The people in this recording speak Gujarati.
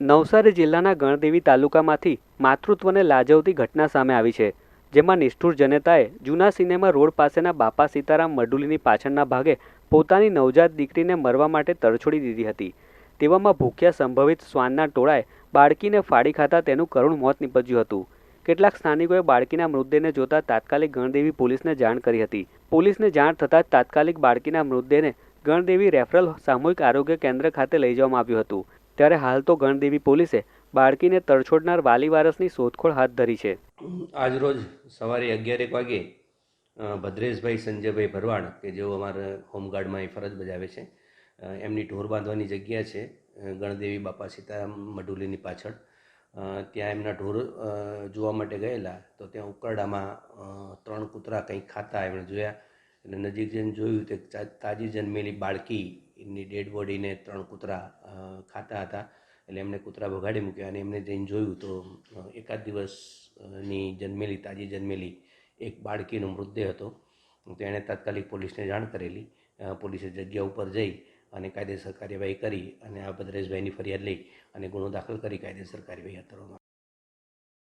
નવસારી જિલ્લાના ગણદેવી તાલુકામાંથી માતૃત્વને લાજવતી ઘટના સામે આવી છે, જેમાં નિષ્ઠુર જનતાએ જૂના સિનેમા રોડ પાસેના બાપા સીતારામ મડુલીની પાછળના ભાગે પોતાની નવજાત દીકરીને મરવા માટે તરછોડી દીધી હતી. તેવામાં ભૂખ્યા સંભવિત શ્વાનના ટોળાએ બાળકીને ફાડી ખાતા તેનું કરુણ મોત નીપજ્યું હતું. કેટલાક સ્થાનિકોએ બાળકીના મૃતદેહને જોતા તાત્કાલિક ગણદેવી પોલીસને જાણ કરી હતી. પોલીસને જાણ થતાં જ તાત્કાલિક બાળકીના મૃતદેહને ગણદેવી રેફરલ સામૂહિક આરોગ્ય કેન્દ્ર ખાતે લઈ જવામાં આવ્યું હતું. ત્યારે હાલ તો ગણદેવી પોલીસે બાળકીને તરછોડનાર વાલી વારસની શોધખોળ હાથ ધરી છે. આજરોજ સવારે અગિયારેક વાગે ભદ્રેશભાઈ સંજયભાઈ ભરવાડ, કે જેઓ અમારા હોમગાર્ડમાં એ ફરજ બજાવે છે એમની ઢોર બાંધવાની જગ્યા છે ગણદેવી બાપા સીતારામ મઢુલીની પાછળ. ત્યાં એમના ઢોર જોવા માટે ગયેલા, તો ત્યાં ઉકરડામાં ત્રણ કૂતરા કંઈક ખાતા એમણે જોયા. એટલે નજીક જઈને જોયું તે તાજી જન્મેલી બાળકીની ડેડ બોડીને ત્રણ કૂતરા ખાતા હતા. એટલે એમણે કૂતરા ભગાડી મૂક્યા અને એમને જઈને જોયું તો એકાદ દિવસની જન્મેલી, તાજી જન્મેલી એક બાળકીનો મૃતદેહ હતો. તો એણે તાત્કાલિક પોલીસને જાણ કરેલી. પોલીસે જગ્યા ઉપર જઈ અને કાયદેસર કાર્યવાહી કરી અને આ ભદ્રેશભાઈની ફરિયાદ લઈ અને ગુનો દાખલ કરી કાયદેસર કાર્યવાહી હાથ ધરવામાં